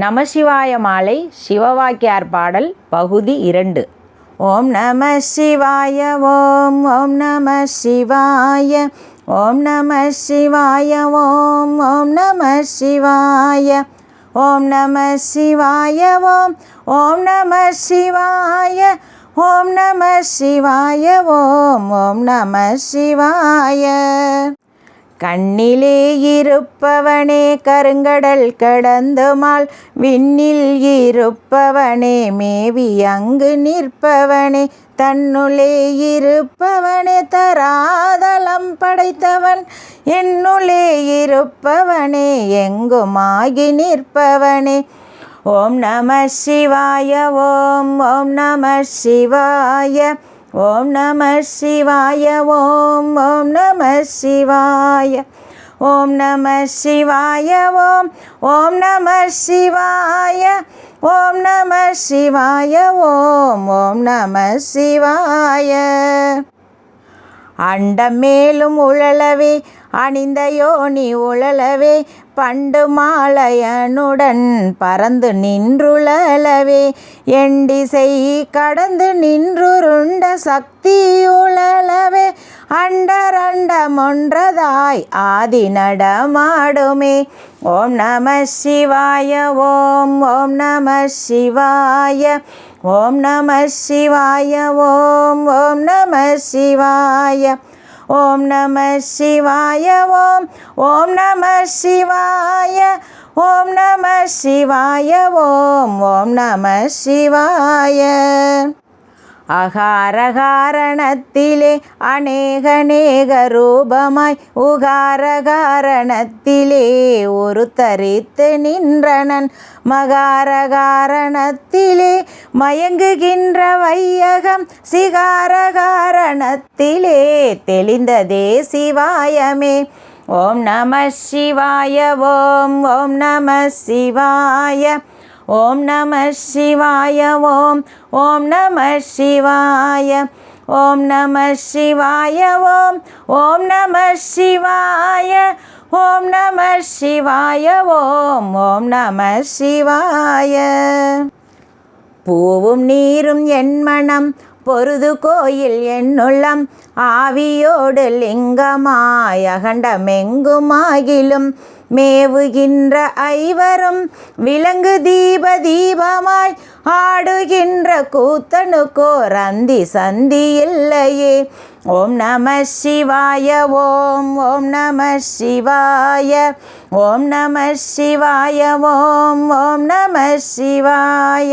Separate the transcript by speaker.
Speaker 1: நமசிவாய மாலை சிவவாக்கியார் பாடல் பகுதி இரண்டு. ஓம் நம சிவாய ஓம் ஓம் நம சிவாய ஓம் நம சிவாய ஓம் ஓம் நம சிவாய ஓம் நம சிவாய ஓம் ஓம் நம சிவாய ஓம் நம சிவாய ஓம் ஓம் நம சிவாய. கண்ணிலே இருப்பவனே கருங்கடல் கடந்துமால் விண்ணில் இருப்பவனே மேவி அங்கு நிற்பவனே தன்னுள்ளே இருப்பவனே தராதலம் படைத்தவன் என்னுள்ளே இருப்பவனே எங்குமாகி நிற்பவனே. ஓம் நம சிவாய ஓம் ஓம் நம சிவாய. ஓம் நம சிவாய ஓம் ஓம் நம சிவாய ஓம் நம சிவாய ஓம் ஓம் நம சிவாய ஓம் நம சிவாய ஓம் ஓம் நம சிவாய. அண்டம் மேலும் உழலவே அணிந்த யோனி உழலவே பண்டு மாலையனுடன் பறந்து நின்றுழலவே. எண்டிசை கடந்து நின்றுருண்ட சக்தி உழலவே. அண்டரண்டமொன்றதாய் ஆதி நடமாடுமே. ஓம் நம சிவாய ஓம் ஓம் நம சிவாய ஓம் நம சிவாய ஓம் ஓம் நம சிவாய. ஓம் நம சிவாய ஓம் ஓம் நம சிவாய ஓம் நம சிவாய ஓம் ஓம் நம சிவாய. அகாரகாரணத்திலே அநேகநேக ரூபமாய் உகாரகாரணத்திலே ஒரு தரித்து நின்றனன். மகாரகாரணத்திலே மயங்குகின்ற வையகம் சிகாரகாரணத்திலே தெளிந்ததே சிவாயமே. ஓம் நம சிவாய ஓம் ஓம் நம சிவாய ஓம் நம சிவாய ஓம் ஓம் நம சிவாய ஓம் நம சிவாய ஓம் ஓம் நம சிவாய ஓம் நம சிவாய ஓம் ஓம் நம சிவாய. பூவும் நீரும் என் மனம் பொருது கோயில் என்னுள்ளம் ஆவியோடு லிங்கமாய் அகண்டமெங்குமாகிலும் மேவுகின்ற ஐவரும் விலங்கு தீப தீபமாய் ஆடுகின்ற கூத்தனுக்கோர் அந்தி சந்தி இல்லையே. ஓம் நம சிவாய ஓம் ஓம் நம சிவாய ஓம் நம சிவாய ஓம் ஓம் நம சிவாய.